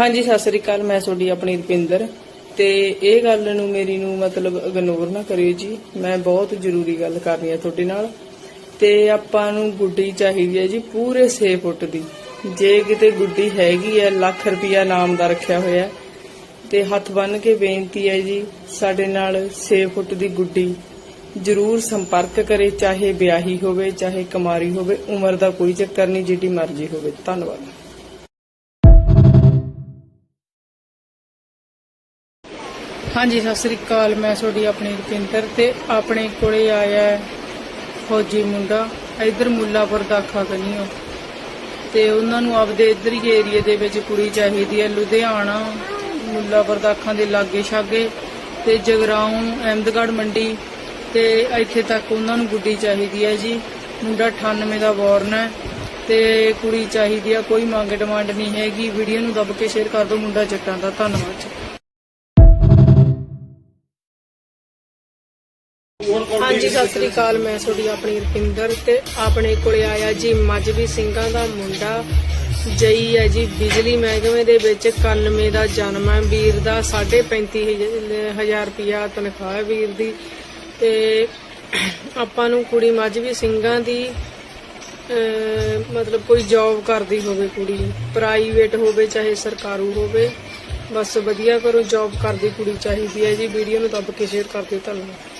ਹਾਂਜੀ ਸਤਿ ਸ੍ਰੀ ਅਕਾਲ ਮੈਂ ਤੁਹਾਡੀ ਆਪਣੀ ਰੁਪਿੰਦਰ। ਤੇ ਇਹ ਗੱਲ ਨੂੰ ਮੇਰੀ ਨੂੰ ਮਤਲਬ ਇਗਨੋਰ ਨਾ ਕਰਿਓ ਜੀ। ਮੈਂ ਬਹੁਤ ਜ਼ਰੂਰੀ ਗੱਲ ਕਰਨੀ ਹੈ ਤੁਹਾਡੇ ਨਾਲ। ਤੇ ਆਪਾਂ ਨੂੰ ਗੁੱਡੀ ਚਾਹੀਦੀ ਹੈ ਜੀ ਪੂਰੇ 6 ਫੁੱਟ ਦੀ। ਜੇ ਕਿਤੇ ਗੁੱਡੀ ਹੈਗੀ ਹੈ ਲੱਖ ਰੁਪਿਆ ਨਾਮ ਦਾ ਰੱਖਿਆ ਹੋਇਆ। ਹੈ, ਤੇ ਹੱਥ ਬੰਨ ਕੇ ਬੇਨਤੀ ਹੈ ਜੀ ਸਾਡੇ ਨਾਲ 6 ਫੁੱਟ ਦੀ ਗੁੱਡੀ ਜ਼ਰੂਰ ਸੰਪਰਕ ਕਰੇ ਚਾਹੇ ਵਿਆਹੀ ਹੋਵੇ ਚਾਹੇ ਕੁਮਾਰੀ ਹੋਵੇ ਉਮਰ ਦਾ ਕੋਈ ਚੱਕਰ ਨਹੀਂ ਜਿੱਡੀ ਮਰਜ਼ੀ ਹੋਵੇ। ਧੰਨਵਾਦ। ਹਾਂਜੀ, ਸਤਿ ਸ੍ਰੀ ਅਕਾਲ। ਮੈਂ ਤੁਹਾਡੀ ਆਪਣੀ ਰੁਪਿੰਦਰ ਤੇ ਆਪਣੇ ਕੋਲੇ ਆਇਆ ਫੌਜੀ ਮੁੰਡਾ। ਇਧਰ ਮੁੱਲਾਪੁਰ ਦਾਖਾ ਕਨੀਓ ਤੇ ਉਹਨਾਂ ਨੂੰ ਆਪਦੇ ਇਧਰ ਹੀ ਏਰੀਏ ਦੇ ਵਿੱਚ ਕੁੜੀ ਚਾਹੀਦੀ ਹੈ, ਲੁਧਿਆਣਾ, ਮੁੱਲਾਪੁਰ ਦਾਖਾਂ ਦੇ ਲਾਗੇ ਛਾਗੇ। ਤੇ ਜਗਰਾਉਂ, ਅਹਿਮਦਗੜ੍ਹ ਮੰਡੀ ਤੇ ਇੱਥੇ ਤੱਕ ਉਹਨਾਂ ਨੂੰ ਗੁੱਡੀ ਚਾਹੀਦੀ ਹੈ ਜੀ। ਮੁੰਡਾ 98 ਦਾ ਬੋਰਨ ਹੈ ਤੇ ਕੁੜੀ ਚਾਹੀਦੀ ਆ ਕੋਈ ਮੰਗ ਡਿਮਾਂਡ ਨਹੀਂ ਹੈਗੀ। ਵੀਡੀਓ ਨੂੰ ਦੱਬ ਕੇ ਸ਼ੇਅਰ ਕਰ ਦਿਓ। ਮੁੰਡਾ ਜੱਟਾਂ ਦਾ। ਧੰਨਵਾਦ ਹਾਂਜੀ, ਸਤਿ ਸ੍ਰੀ ਅਕਾਲ। ਮੈਂ ਤੁਹਾਡੀ ਆਪਣੀ ਰੁਪਿੰਦਰ ਤੇ ਆਪਣੇ ਕੋਲੇ ਆਇਆ ਜੀ ਮਜਬੀ ਸਿੰਘਾਂ ਦਾ ਮੁੰਡਾ। ਜਈ ਹੈ ਜੀ ਬਿਜਲੀ ਮਹਿਕਮੇ ਦੇ ਵਿੱਚ 91 ਦਾ ਜਨਮ ਹੈ। ਵੀਰ ਦਾ 35000 ਹਜ਼ਾਰ ਰੁਪਿਆ ਤਨਖਾਹ ਹੈ ਵੀਰ ਦੀ। ਤੇ ਆਪਾਂ ਨੂੰ ਕੁੜੀ ਮਜਬੀ ਸਿੰਘਾਂ ਦੀ ਮਤਲਬ ਕੋਈ ਜੌਬ ਕਰਦੀ ਹੋਵੇ ਕੁੜੀ ਪ੍ਰਾਈਵੇਟ ਹੋਵੇ, ਚਾਹੇ ਸਰਕਾਰੂ ਹੋਵੇ, ਬਸ ਵਧੀਆ ਕਰੋ ਜੌਬ ਕਰਦੀ ਕੁੜੀ ਚਾਹੀਦੀ ਹੈ ਜੀ। ਵੀਡੀਓ ਨੂੰ ਦੱਬ ਕੇ ਸ਼ੇਅਰ ਕਰ ਦਿਓ, ਧੰਨਵਾਦ।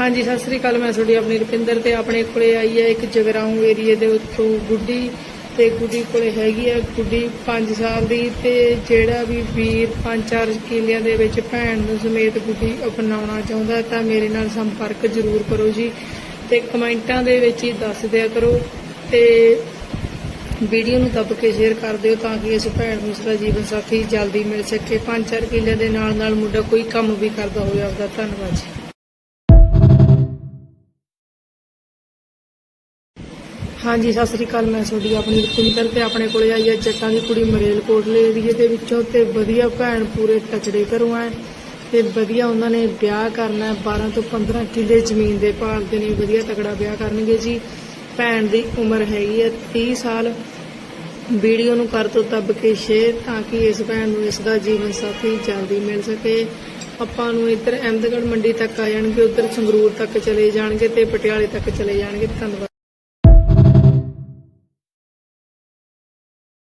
ਹਾਂਜੀ, ਸਤਿ ਸ੍ਰੀ ਅਕਾਲ। ਮੈਂ ਤੁਹਾਡੀ ਆਪਣੀ ਰੁਪਿੰਦਰ ਤੇ ਆਪਣੇ ਕੋਲੇ ਆਈ ਹੈ ਇੱਕ ਜਗਰਾਉਂ ਏਰੀਏ ਦੇ ਉੱਤੋਂ ਗੁੱਡੀ ਤੇ ਗੁੱਡੀ ਕੋਲੇ ਹੈਗੀ ਆ, ਗੁੱਡੀ 5 ਸਾਲ ਦੀ ਤੇ ਜਿਹੜਾ ਵੀ ਵੀਰ 5-4 ਕਿਲਿਆਂ ਦੇ ਵਿੱਚ ਭੈਣ ਨੂੰ ਸਮੇਤ ਗੁੱਡੀ ਅਪਣਾਉਣਾ ਚਾਹੁੰਦਾ ਤਾਂ ਮੇਰੇ ਨਾਲ ਸੰਪਰਕ ਜ਼ਰੂਰ ਕਰੋ ਜੀ ਤੇ ਕਮੈਂਟਾਂ ਦੇ ਵਿੱਚ ਹੀ ਦੱਸ ਦਿਆ ਕਰੋ ਤੇ ਵੀਡੀਓ ਨੂੰ ਦੱਬ ਕੇ ਸ਼ੇਅਰ ਕਰ ਦਿਓ ਤਾਂ ਕਿ ਇਸ ਭੈਣ ਨੂੰ ਉਸਦਾ ਜੀਵਨ ਸਾਥੀ ਜਲਦੀ ਮਿਲ ਸਕੇ। 5-4 ਕਿਲਿਆਂ ਦੇ ਨਾਲ ਨਾਲ ਮੁੰਡਾ ਕੋਈ ਕੰਮ ਵੀ ਕਰਦਾ ਹੋਵੇ, ਆਪਦਾ ਧੰਨਵਾਦ ਜੀ। ਹਾਂਜੀ, ਸਤਿ ਸ੍ਰੀ ਅਕਾਲ, ਮੈਂ ਤੁਹਾਡੀ ਆਪਣੀ ਰੁਪਿੰਦਰ ਤੇ ਆਪਣੇ ਕੋਲੇ ਆਈ ਹੈ। ਜੱਟਾਂ ਦੀ ਕੁੜੀ ਮਰੇਲਕੋਟਲੇ ਏਰੀਏ ਦੇ ਵਿੱਚੋਂ ਤੇ ਵਧੀਆ ਭੈਣ ਪੂਰੇ ਟਚੜੇ ਘਰੋਂ ਹੈ ਤੇ ਵਧੀਆ ਉਹਨਾਂ ਨੇ ਵਿਆਹ ਕਰਨਾ ਹੈ। 12 ਤੋਂ 15 ਕਿੱਲੇ ਜ਼ਮੀਨ ਦੇ ਭਾਲਦੇ ਨੇ, ਵਧੀਆ ਤਕੜਾ ਵਿਆਹ ਕਰਨਗੇ ਜੀ। ਭੈਣ ਦੀ ਉਮਰ ਹੈਗੀ ਹੈ 30 ਸਾਲ। ਵੀਡੀਓ ਨੂੰ ਕਰ ਤੋਂ ਦੱਬ ਕੇ ਸ਼ੇਅਰ ਤਾਂ ਕਿ ਇਸ ਭੈਣ ਨੂੰ ਇਸ ਦਾ ਜੀਵਨ ਸਾਥੀ ਜਲਦੀ ਮਿਲ ਸਕੇ। ਆਪਾਂ ਨੂੰ ਇੱਧਰ ਅਹਿਮਦਗੜ੍ਹ ਮੰਡੀ ਤੱਕ ਆ ਜਾਣਗੇ, ਉੱਧਰ ਸੰਗਰੂਰ ਤੱਕ ਚਲੇ ਜਾਣਗੇ ਤੇ ਪਟਿਆਲੇ ਤੱਕ ਚਲੇ ਜਾਣਗੇ। ਧੰਨਵਾਦ।